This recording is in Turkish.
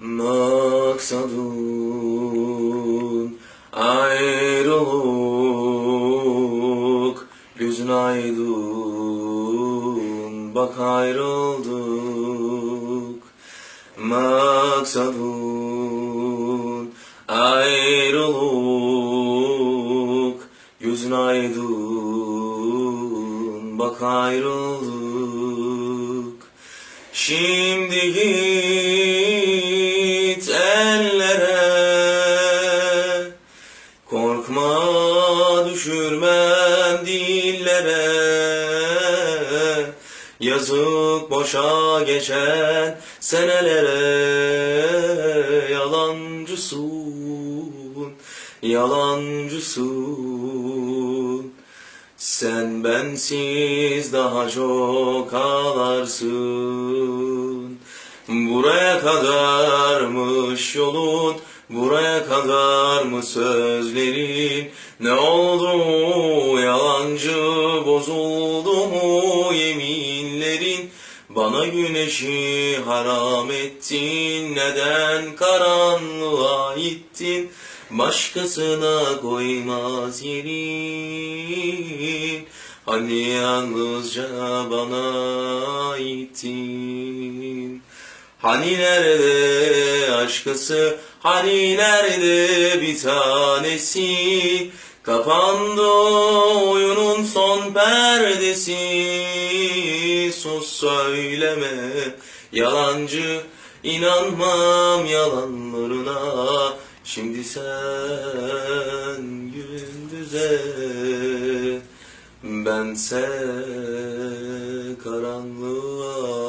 Maksadın ayrılık Gözün aydın Bak ayrıldık. Maksadın ayrılık Gözün aydın Bak ayrıldık. Şimdi git düşürmem dillere. Yazık boşa geçen senelere. Yalancısın, yalancısın. Sen bensiz daha çok ağlarsın. Buraya kadarmış yolun Buraya kadar mı sözlerin? Ne oldu? Yalancı bozuldu mu yeminlerin? Bana güneşi haram ettin. Neden karanlığa ittin Başkasına koymaz yerin. Hani yalnızca bana aittin Hani nerede aşkısı Hani nerede bir tanesi? Kapandı oyunun son perdesi. Sus söyleme yalancı. İnanmam yalanlarına. Şimdi sen gündüze. Bense karanlığa